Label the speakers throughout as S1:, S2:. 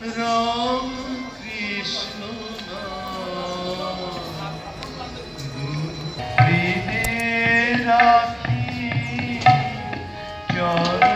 S1: রাম কৃষ্ণ রাখি চরণকা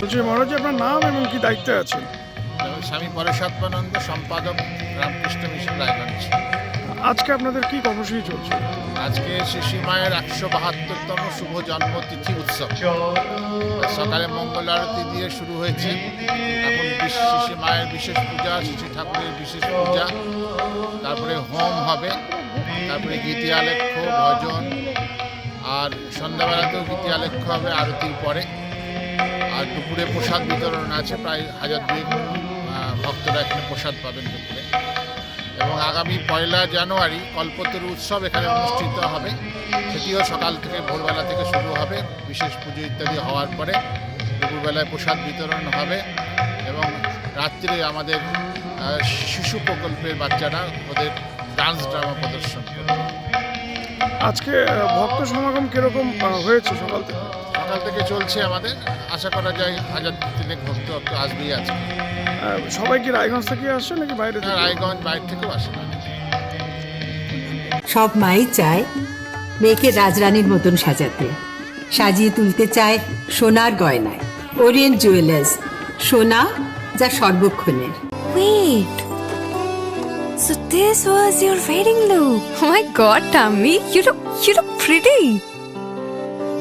S2: বলছি মহারাজ আপনার নাম এবং কি দায়িত্বে আছেন
S3: এবং স্বামী পরেশাত্মানন্দ সম্পাদক রামকৃষ্ণ মিশন রায়গঞ্জ।
S2: আজকে আপনাদের কি কর্মসূচি চলছে?
S3: আজকে শিশি মায়ের একশো বাহাত্তরতম শুভ জন্মতিথি উৎসব। সকালে মঙ্গল আরতি দিয়ে শুরু হয়েছে। এখন শিশি মায়ের বিশেষ পূজা শিশি ঠাকুরের বিশেষ পূজা। তারপরে হোম হবে তারপরে গীতি আলেখ্য ভজন। আর সন্ধ্যাবেলাতেও গীতি আলেখ্য হবে আরতির পরে। আর দুপুরে প্রসাদ বিতরণ আছে, প্রায় হাজার দুয়েক ভক্তরা এখানে প্রসাদ পাবেন দুপুরে। এবং আগামী পয়লা জানুয়ারি কল্পতরু উৎসব এখানে অনুষ্ঠিত হবে। সেটিও সকাল থেকে ভোরবেলা থেকে শুরু হবে, বিশেষ পুজো ইত্যাদি হওয়ার পরে দুপুরবেলায় প্রসাদ বিতরণ হবে এবং রাত্রে আমাদের শিশু প্রকল্পের বাচ্চারা ওদের ডান্স ড্রামা প্রদর্শন
S2: আজকে ভক্ত সমাগম কীরকম হয়েছে সকাল থেকে?
S3: সকাল থেকে চলছে আমাদের আশা করা যায় হাজার তিনেক ভক্ত আসবেই আছে
S2: সবাই কি রায়গঞ্জ থেকে আসছে নাকি বাইরে
S3: রায়গঞ্জ বাইরে থেকেও আসে
S4: সব মাই চায় মেয়েকে রাজরানীর মতন সাজাতে সাজিয়ে তুলতে চায় সোনার গয়নায় ওরিয়েন্ট জুয়েলার্স সোনা যা সর্বক্ষণের
S5: Wait. So this was your wedding look. Oh my god, Tammy, you look you look pretty.